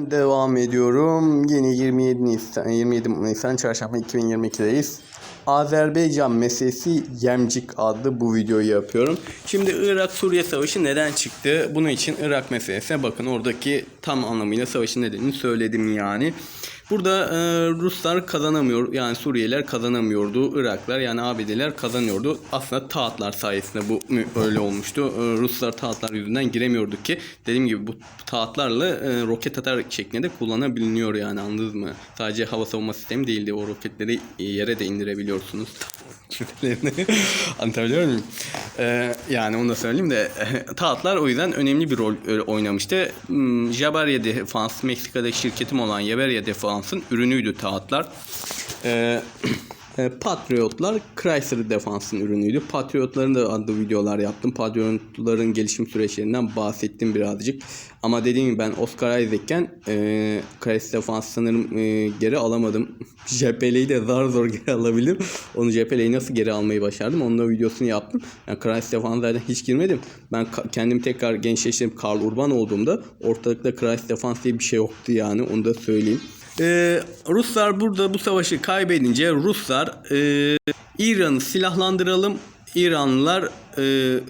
Devam ediyorum. Yeni 27 Nisan 27 Nisan Çarşamba 2022'deyiz. Azerbaycan meselesi Yemcik adlı bu videoyu yapıyorum. Şimdi Irak-Suriye savaşı neden çıktı? Bunun için Irak meselesine bakın oradaki tam anlamıyla savaşın nedenini söyledim yani. Burada e, Ruslar kazanamıyor yani Suriyeliler kazanamıyordu. Iraklar yani ABD'ler kazanıyordu. Aslında taatlar sayesinde bu öyle olmuştu. E, Ruslar taatlar yüzünden giremiyordu ki dediğim gibi bu taatlarla e, roket atar şeklinde de kullanabiliyor yani anladınız mı? Sadece hava savunma sistemi değildi. O roketleri yere de indirebiliyorsunuz. Cümlelerini Anlatabiliyor muyum? E, yani onu da söyleyeyim de taatlar o yüzden önemli bir rol e, oynamıştı. Hmm, Jabaria Defans Meksika'daki şirketim olan Jabaria Defans'ın ürünüydü taatlar. E, e, Patriotlar Chrysler Defans'ın ürünüydü. Patriotların da adlı videolar yaptım. Patriotların gelişim süreçlerinden bahsettim birazcık. Ama dediğim gibi ben Oscar Isaac'ken e, Chrysler Defans sanırım e, geri alamadım. JPL'yi de zar zor geri alabildim. Onu JPL'yi nasıl geri almayı başardım. Onun da videosunu yaptım. Yani Chrysler Defans zaten hiç girmedim. Ben kendimi tekrar gençleştirip Karl Urban olduğumda ortalıkta Chrysler Defans diye bir şey yoktu yani. Onu da söyleyeyim. Ee, Ruslar burada bu savaşı kaybedince Ruslar e, İran'ı silahlandıralım. İranlılar e,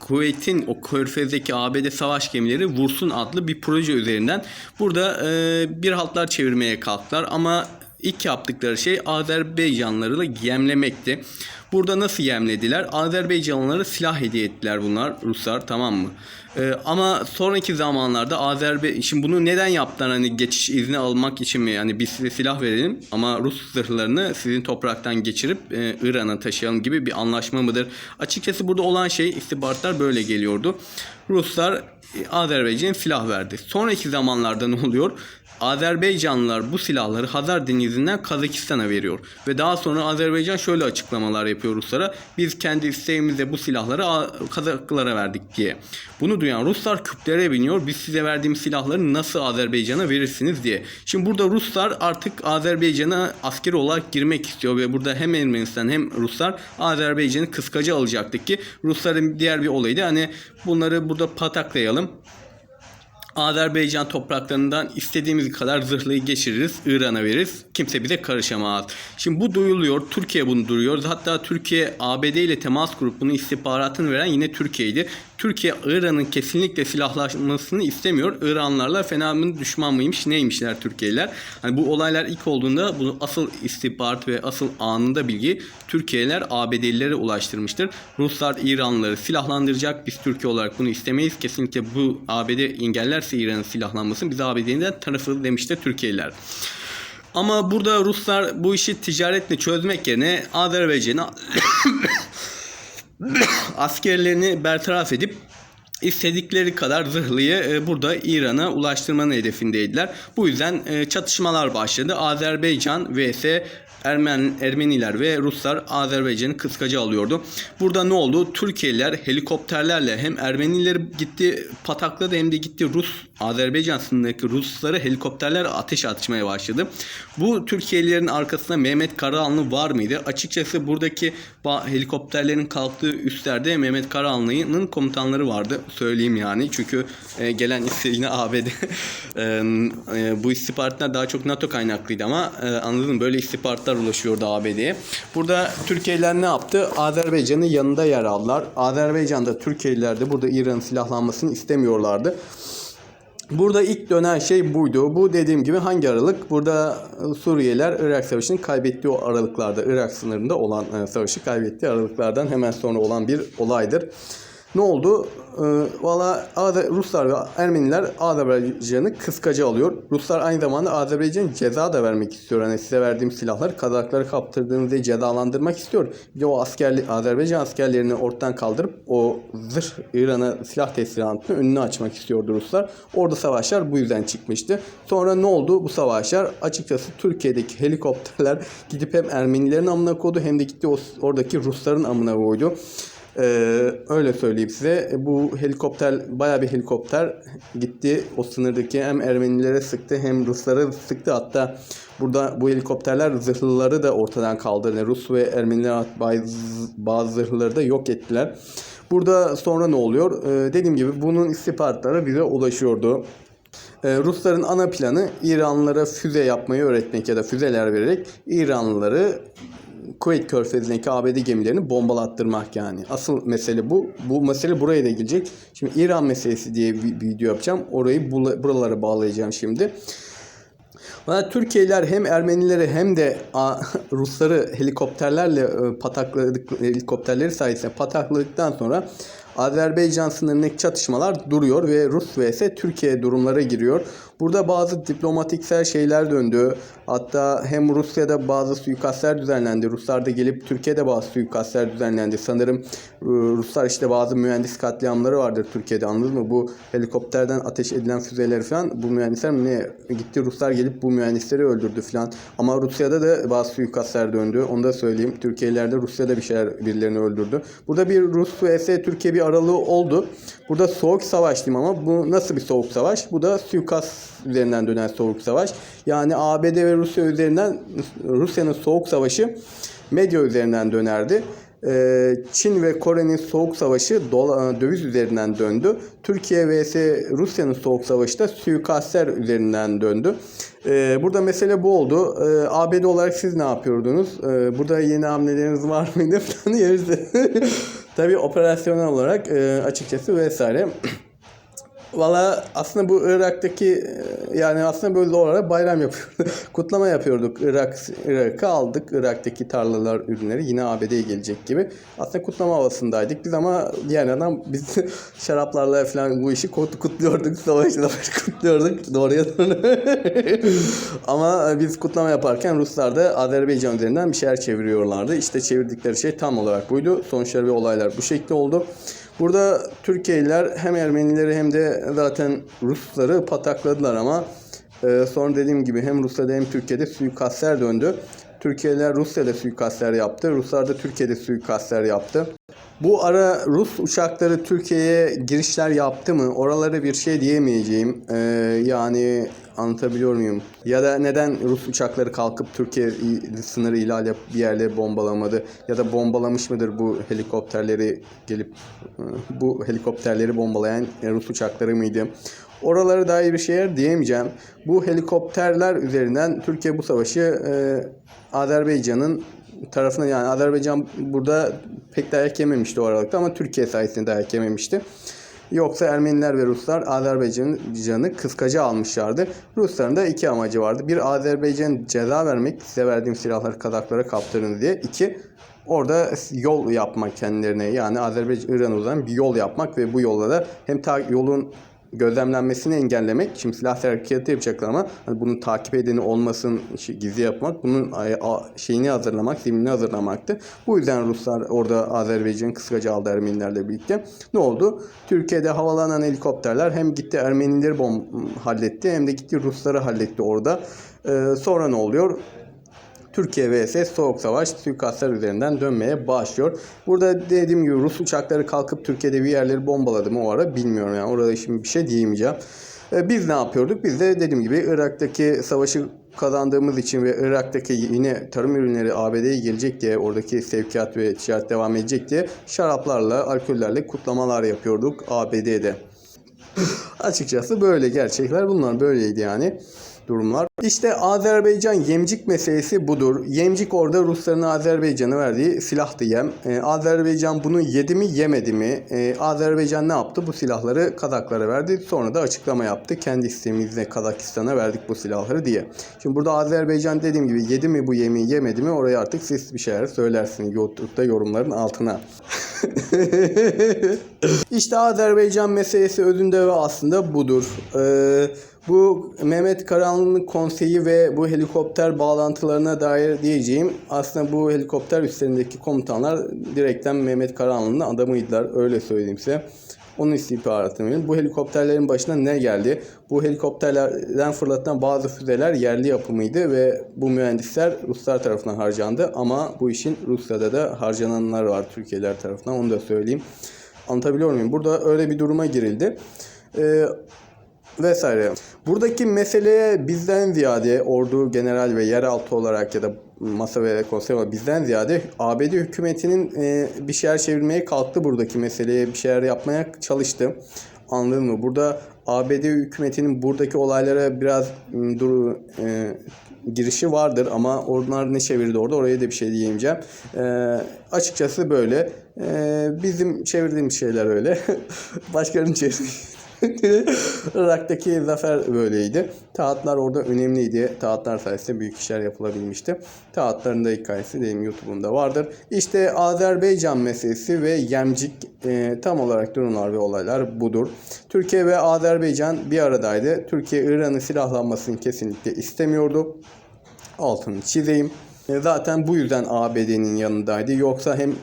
Kuveyt'in o körfezdeki ABD savaş gemileri vursun adlı bir proje üzerinden burada e, bir haltlar çevirmeye kalktılar ama ilk yaptıkları şey Azerbaycanlıları yemlemekti. Burada nasıl yemlediler? Azerbaycanlılara silah hediye ettiler bunlar Ruslar tamam mı? Ee, ama sonraki zamanlarda Azerbaycan şimdi bunu neden yaptılar hani geçiş izni almak için mi yani biz size silah verelim ama Rus zırhlarını sizin topraktan geçirip e, İran'a taşıyalım gibi bir anlaşma mıdır? Açıkçası burada olan şey istihbaratlar böyle geliyordu. Ruslar e, Azerbaycan'a silah verdi. Sonraki zamanlarda ne oluyor? Azerbaycanlılar bu silahları Hazar Denizi'nden Kazakistan'a veriyor. Ve daha sonra Azerbaycan şöyle açıklamalar yapıyor Ruslara. Biz kendi isteğimizle bu silahları Kazaklara verdik diye. Bunu duyan Ruslar küplere biniyor. Biz size verdiğimiz silahları nasıl Azerbaycan'a verirsiniz diye. Şimdi burada Ruslar artık Azerbaycan'a askeri olarak girmek istiyor ve burada hem Ermenistan hem Ruslar Azerbaycan'ı kıskacı alacaktık ki Rusların diğer bir olayı da hani bunları burada pataklayalım bakalım. Azerbaycan topraklarından istediğimiz kadar zırhlıyı geçiririz, İran'a veririz. Kimse bize karışamaz. Şimdi bu duyuluyor. Türkiye bunu duyuyor. Hatta Türkiye ABD ile temas kurup bunun istihbaratını veren yine Türkiye'ydi. Türkiye İran'ın kesinlikle silahlanmasını istemiyor. İranlarla fena mı düşman mıymış neymişler Türkiye'liler. Hani bu olaylar ilk olduğunda bunu asıl istihbarat ve asıl anında bilgi Türkiye'liler ABD'lilere ulaştırmıştır. Ruslar İranlıları silahlandıracak. Biz Türkiye olarak bunu istemeyiz. Kesinlikle bu ABD engellerse İran'ın silahlanmasını biz ABD'den tarafı demiştir Türkiye'liler. Ama burada Ruslar bu işi ticaretle çözmek yerine Azerbaycan'a askerlerini bertaraf edip istedikleri kadar zırhlıyı e, burada İran'a ulaştırmanın hedefindeydiler. Bu yüzden e, çatışmalar başladı. Azerbaycan vs Ermen, Ermeniler ve Ruslar Azerbaycan'ı kıskacı alıyordu. Burada ne oldu? Türkiye'liler helikopterlerle hem Ermenileri gitti patakladı hem de gitti Rus Azerbaycan sınırındaki Rusları helikopterler ateş atmaya başladı. Bu Türkiye'lilerin arkasında Mehmet Karahanlı var mıydı? Açıkçası buradaki helikopterlerin kalktığı üstlerde Mehmet Karahanlı'nın komutanları vardı. Söyleyeyim yani. Çünkü e, gelen yine ABD. E, e, bu istihbaratlar daha çok NATO kaynaklıydı ama anladın mı? Böyle istihbaratlar ulaşıyordu ABD'ye. Burada Türkiye'liler ne yaptı? Azerbaycan'ın yanında yer aldılar. Azerbaycan'da Türkiye'liler de burada İran'ın silahlanmasını istemiyorlardı. Burada ilk dönen şey buydu. Bu dediğim gibi hangi aralık? Burada e, Suriyeliler Irak Savaşı'nın kaybettiği aralıklarda, Irak sınırında olan e, savaşı kaybettiği aralıklardan hemen sonra olan bir olaydır. Ne oldu? Ee, Valla Ruslar ve Ermeniler Azerbaycan'ı kıskacı alıyor. Ruslar aynı zamanda Azerbaycan'a ceza da vermek istiyor. Hani size verdiğim silahları Kazaklara kaptırdığınız diye cezalandırmak istiyor. Bir o askerli, Azerbaycan askerlerini ortadan kaldırıp o zırh İran'a silah teslimatını önünü açmak istiyordu Ruslar. Orada savaşlar bu yüzden çıkmıştı. Sonra ne oldu? Bu savaşlar açıkçası Türkiye'deki helikopterler gidip hem Ermenilerin amına koydu hem de gitti oradaki Rusların amına koydu. Ee, öyle söyleyeyim size. Bu helikopter baya bir helikopter gitti. O sınırdaki hem Ermenilere sıktı hem Ruslara sıktı. Hatta burada bu helikopterler zırhlıları da ortadan kaldırdı. Rus ve Ermeniler bazı, bazı zırhlıları da yok ettiler. Burada sonra ne oluyor? Ee, dediğim gibi bunun istihbaratları bize ulaşıyordu. Ee, Rusların ana planı İranlılara füze yapmayı öğretmek ya da füzeler vererek İranlıları Kuveyt Körfezi'ndeki ABD gemilerini bombalattırmak yani. Asıl mesele bu. Bu mesele buraya da gelecek. Şimdi İran meselesi diye bir video yapacağım. Orayı buralara bağlayacağım şimdi. Valla Türkiye'liler hem Ermenileri hem de Rusları helikopterlerle e, patakladık helikopterleri sayesinde patakladıktan sonra Azerbaycan sınırındaki çatışmalar duruyor ve Rus vs Türkiye durumlara giriyor. Burada bazı diplomatiksel şeyler döndü. Hatta hem Rusya'da bazı suikastler düzenlendi. Ruslar da gelip Türkiye'de bazı suikastler düzenlendi. Sanırım e, Ruslar işte bazı mühendis katliamları vardır Türkiye'de anladın mı? Bu helikopterden ateş edilen füzeleri falan bu mühendisler mi ne gitti Ruslar gelip bu mühendisleri öldürdü falan. Ama Rusya'da da bazı suikastler döndü. Onu da söyleyeyim. Türkiye'liler de Rusya'da bir şeyler birilerini öldürdü. Burada bir Rus vs Türkiye bir aralığı oldu. Burada soğuk savaş diyeyim ama bu nasıl bir soğuk savaş? Bu da suikast üzerinden dönen soğuk savaş. Yani ABD ve Rusya üzerinden Rusya'nın soğuk savaşı medya üzerinden dönerdi. Ee, Çin ve Kore'nin soğuk savaşı dola, döviz üzerinden döndü. Türkiye vs Rusya'nın soğuk savaşı da suikastler üzerinden döndü. Ee, burada mesele bu oldu. Ee, ABD olarak siz ne yapıyordunuz? Burada yeni hamleleriniz var mıydı? Tabii operasyonel olarak e, açıkçası vesaire. Valla aslında bu Irak'taki e, yani aslında böyle olarak bayram yapıyorduk. Kutlama yapıyorduk. Irak Irak'ı aldık. Irak'taki tarlalar ürünleri yine ABD'ye gelecek gibi. Aslında kutlama havasındaydık biz ama diğer adam biz şaraplarla falan bu işi kut- kutluyorduk. Savaşı da kutluyorduk. Doğruya doğru. ama biz kutlama yaparken Ruslar da Azerbaycan üzerinden bir şeyler çeviriyorlardı. İşte çevirdikleri şey tam olarak buydu. Sonuçlar ve olaylar bu şekilde oldu. Burada Türkiye'liler hem Ermenileri hem de zaten Rusları patakladılar ama e, sonra dediğim gibi hem Rusya'da hem Türkiye'de suikastler döndü. Türkiye'liler Rusya'da suikastler yaptı. Ruslar da Türkiye'de suikastler yaptı. Bu ara Rus uçakları Türkiye'ye girişler yaptı mı? Oralara bir şey diyemeyeceğim. Ee, yani anlatabiliyor muyum? Ya da neden Rus uçakları kalkıp Türkiye sınırı ihlal yapıp bir yerle bombalamadı? Ya da bombalamış mıdır bu helikopterleri gelip e, bu helikopterleri bombalayan e, Rus uçakları mıydı? Oralara dair bir şeyler diyemeyeceğim. Bu helikopterler üzerinden Türkiye bu savaşı e, Azerbaycan'ın tarafına yani Azerbaycan burada pek dayak yememişti o aralıkta ama Türkiye sayesinde dayak yememişti. Yoksa Ermeniler ve Ruslar Azerbaycan'ı kıskaca almışlardı. Rusların da iki amacı vardı. Bir Azerbaycan ceza vermek, size verdiğim silahları Kazaklara kaptırın diye. İki orada yol yapmak kendilerine. Yani Azerbaycan İran'a uzanan bir yol yapmak ve bu yolda da hem ta yolun gözlemlenmesini engellemek. Şimdi silah harekatı yapacaklar ama hani bunun takip edeni olmasın, gizli yapmak, bunun şeyini hazırlamak, zeminini hazırlamaktı. Bu yüzden Ruslar orada Azerbaycan'ı kıskaca aldı Ermenilerle birlikte. Ne oldu? Türkiye'de havalanan helikopterler hem gitti Ermenileri bom halletti hem de gitti Rusları halletti orada. Ee, sonra ne oluyor? Türkiye vs Soğuk Savaş suikastlar üzerinden dönmeye başlıyor. Burada dediğim gibi Rus uçakları kalkıp Türkiye'de bir yerleri bombaladı mı o ara bilmiyorum yani orada şimdi bir şey diyemeyeceğim. Ee, Biz ne yapıyorduk? Biz de dediğim gibi Irak'taki savaşı kazandığımız için ve Irak'taki yine tarım ürünleri ABD'ye gelecek diye oradaki sevkiyat ve ticaret devam edecek diye şaraplarla, alkollerle kutlamalar yapıyorduk ABD'de. Açıkçası böyle gerçekler bunlar böyleydi yani durumlar. İşte Azerbaycan yemcik meselesi budur. Yemcik orada Rusların Azerbaycan'a verdiği silahtı yem. Ee, Azerbaycan bunu yedi mi yemedi mi? Ee, Azerbaycan ne yaptı? Bu silahları Kazaklara verdi. Sonra da açıklama yaptı. Kendi isteğimizle Kazakistan'a verdik bu silahları diye. Şimdi burada Azerbaycan dediğim gibi yedi mi bu yemeği yemedi mi? Oraya artık siz bir şeyler söylersiniz YouTube'da yorumların altına. işte Azerbaycan meselesi özünde ve aslında budur. Ee, bu Mehmet Karahanlı'nın konseyi ve bu helikopter bağlantılarına dair diyeceğim. Aslında bu helikopter üstlerindeki komutanlar direkten Mehmet Karahanlı'nın adamıydılar. Öyle söyleyeyim size. Onun istihbaratını verin. Bu helikopterlerin başına ne geldi? Bu helikopterlerden fırlatılan bazı füzeler yerli yapımıydı ve bu mühendisler Ruslar tarafından harcandı. Ama bu işin Rusya'da da harcananlar var Türkiye'ler tarafından onu da söyleyeyim. Anlatabiliyor muyum? Burada öyle bir duruma girildi. Ee, vesaire. Buradaki meseleye bizden ziyade ordu general ve yeraltı olarak ya da masa ve konsey olarak bizden ziyade ABD hükümetinin e, bir şeyler çevirmeye kalktı buradaki meseleye bir şeyler yapmaya çalıştı. Anladın mı? Burada ABD hükümetinin buradaki olaylara biraz dur, e, girişi vardır ama onlar ne çevirdi orada oraya da bir şey diyemeyeceğim. E, açıkçası böyle. E, bizim çevirdiğimiz şeyler öyle. Başkalarının çevirdiği Irak'taki zafer böyleydi. Taatlar orada önemliydi. Taatlar sayesinde büyük işler yapılabilmişti. Taatların da hikayesi benim YouTube'umda vardır. İşte Azerbaycan meselesi ve Yemcik e, tam olarak durumlar ve olaylar budur. Türkiye ve Azerbaycan bir aradaydı. Türkiye İran'ın silahlanmasını kesinlikle istemiyordu. Altını çizeyim. E, Zaten bu yüzden ABD'nin yanındaydı. Yoksa hem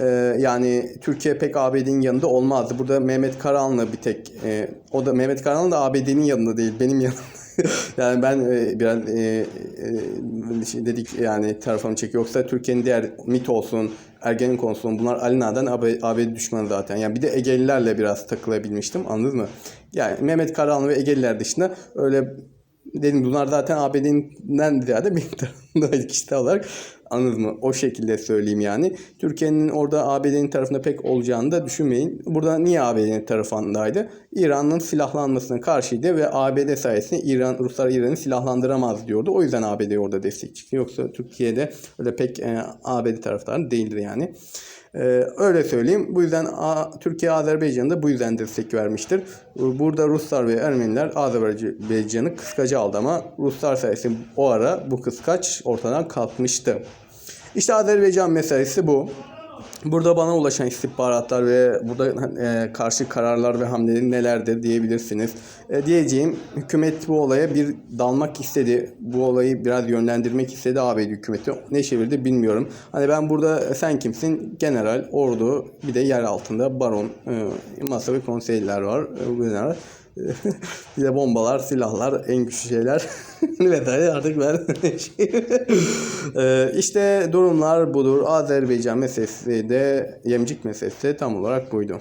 e, yani Türkiye pek ABD'nin yanında olmazdı. Burada Mehmet Karahanlı bir tek e, o da Mehmet Karahanlı da ABD'nin yanında değil benim yanımda. yani ben e, biraz e, e, dedik yani tarafımı çekiyor. Yoksa Türkiye'nin diğer MIT olsun, Ergenekon olsun bunlar Alina'dan AB, ABD düşmanı zaten. Yani bir de Egelilerle biraz takılabilmiştim anladınız mı? Yani Mehmet Karahanlı ve Egeliler dışında öyle dedim bunlar zaten ABD'den ziyade benim tarafımda kişisel olarak anladınız mı? O şekilde söyleyeyim yani. Türkiye'nin orada ABD'nin tarafında pek olacağını da düşünmeyin. Burada niye ABD'nin tarafındaydı? İran'ın silahlanmasına karşıydı ve ABD sayesinde İran, Ruslar İran'ı silahlandıramaz diyordu. O yüzden ABD orada destek çıktı. Yoksa Türkiye'de öyle pek e, ABD taraftarı değildir yani. Ee, öyle söyleyeyim. Bu yüzden A- Türkiye Azerbaycan'da bu yüzden destek vermiştir. Burada Ruslar ve Ermeniler Azerbaycan'ı kıskaca aldı ama Ruslar sayesinde o ara bu kıskaç ortadan kalkmıştı. İşte Azerbaycan meselesi bu. Burada bana ulaşan istihbaratlar ve burada e, karşı kararlar ve hamleleri nelerdir diyebilirsiniz. E, diyeceğim hükümet bu olaya bir dalmak istedi. Bu olayı biraz yönlendirmek istedi ABD hükümeti. Ne çevirdi bilmiyorum. Hani ben burada sen kimsin? General, ordu, bir de yer altında baron, e, masa ve konseyler var. E, general. bir bombalar, silahlar, en güçlü şeyler vesaire artık ben şey- Ee, işte durumlar budur. Azerbaycan meselesi de Yemcik meselesi de tam olarak buydu.